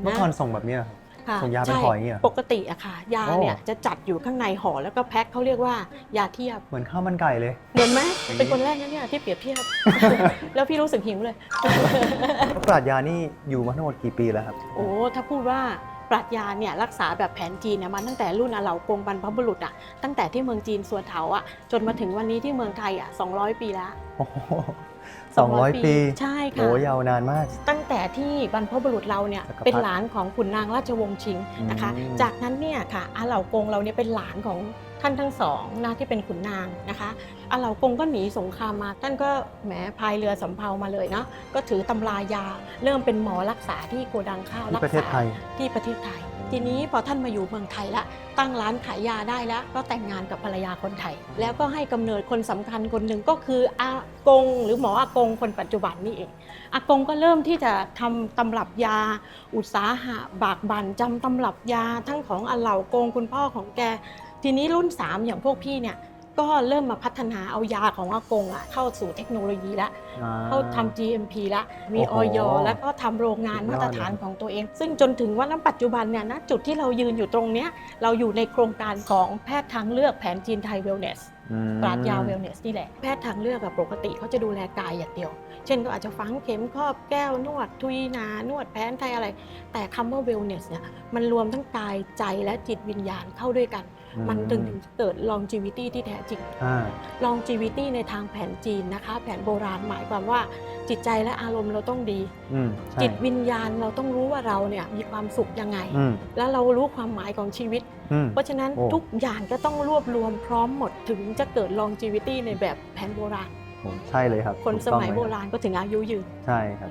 นะเมื่อก่อนส่งแบบเนี้ยครับ ค่ะส่งยาเป็นใช่ห่ออย่างเงี้ยเหรอปกติอะค่ะ ยาโอ้เนี่ยจะจัดอยู่ข้างในห่อแล้วก็แพ็คเขาเรียกว่ายาเทียบ เหมือนข้าวมันไก่เลย เหมือนไหมอย่างนี้ เป็นคนแรกนะเนี่ยที่เปรียบเทียบ แล้วพี่รู้สึกหิวเลยแล้วปราชญ์ยานี่อยู่มาทั้งหมดกี่ปีแล้วครับ โอ้ถ้าพูดว่าปรัชญาเนี่ยรักษาแบบแผนจีนเนี่ยมาตั้งแต่รุ่นอาเหล่ากงบรรพบุรุษอะตั้งแต่ที่เมืองจีนส่วนเถาอะจนมาถึงวันนี้ที่เมืองไทยอะ200 ปีแล้วโอ้โหสองร้อยปี ใช่ค่ะโอ้ยาวนานมาก ตั้ง แต่ที่บรรพบุรุษเราเนี่ยจักรพรรดิเป็นหลานของขุนนางราชวงศ์ชิงนะคะอืมจากนั้นเนี่ยค่ะอาเหล่ากงเราเนี่ยเป็นหลานของ ท่านทั้งสองนะที่เป็นขุนนางนะคะอาเหล่ากงก็หนีสงครามมา ท่านก็แหมพายเรือสำเภามาเลยเนาะก็ถือตำรายา เริ่มเป็นหมอรักษาที่โกดังข้าวที่รัประเทศษาไทย ที่ประเทศไทย ทีนี้พอท่านมาอยู่เมืองไทยละตั้งร้านขายยาได้แล้ว ก็แต่งงานกับภรรยาคนไทย แล้วก็ให้กำเนิดคนสำคัญคนหนึ่งก็คืออากง หรือหมออากงคนปัจจุบันนี่เอง อากงก็เริ่มที่จะทำตำรับยา อุตสาหะบากบั่นจำตำรับยาทั้งของอาเหล่ากงคุณพ่อของแก ทีนี้รุ่น 3 อย่างพวกพี่เนี่ยก็เริ่มมาพัฒนาเอายาของอากงอะเข้าสู่เทคโนโลยีแล้วเขาทำ GMP แล้วมีโอ้อโหอยแล้วก็ทำโรงงานสุดยอดมาตรฐานของตัวเอง ซึ่งจนถึงวันนั้นปัจจุบันเนี่ยนะจุดที่เรายืนอยู่ตรงเนี้ยเราอยู่ในโครงการของแพทย์ทางเลือกแผนจีนไทยเวลเนสอืม ปราดยาเวลเนสนี่แหละ แพทย์ทางเลือกแบบปกติเขาจะดูแลกายอย่างเดียว เช่นก็อาจจะฝังเข็มครอบแก้วนวด ทุยนานวดแผนไทยอะไร แต่คำว่าเวลเนสเนี่ยมันรวมทั้งกายใจและจิตวิญญาณเข้าด้วยกัน มันถึงเกิด longevity ที่แท้จริงอ่า longevity ในทางแผนจีนนะคะ แผนโบราณหมายความว่าจิตใจและอารมณ์เราต้องดีอืมใช่จิตวิญญาณเราต้องรู้ว่าเราเนี่ยมีความสุขยังไงอืมแล้วเรารู้ความหมายของชีวิตอืมเพราะฉะนั้นโอ้ทุกอย่างก็ต้องรวบรวมพร้อมหมดถึงจะเกิด longevity ในแบบแผนโบราณโอ้ใช่เลยครับคนถูกสต้องมัยเลโบราณก็ถึงอายุยืน ใช่ครับ